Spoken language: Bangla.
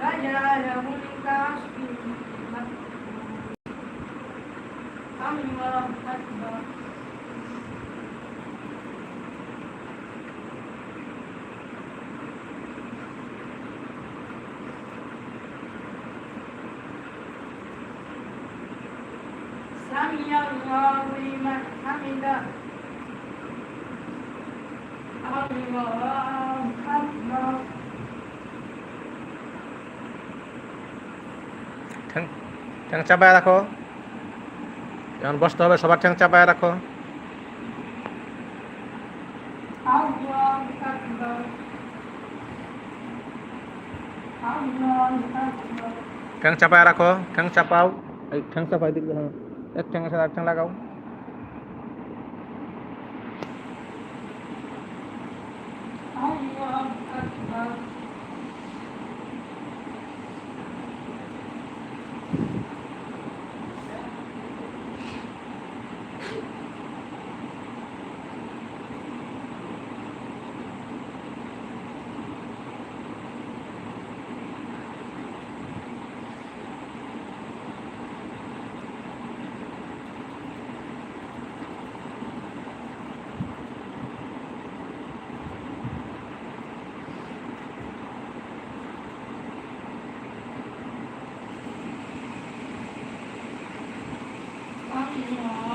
فجعله كعصف مأكول الله أكبر سمع الله لمن حمده الله ঠ্যাং ঠ্যাং চাপায় রাখো। এখন বসতে হবে, সবার ঠ্যাং চাপায় রাখো। ঠ্যাং চাপায় রাখো, ঠ্যাং চাপাও। এই ঠ্যাং চাপাই দিকে এক ঠ্যাং আছে আর ঠ্যাং লাগাও। 我。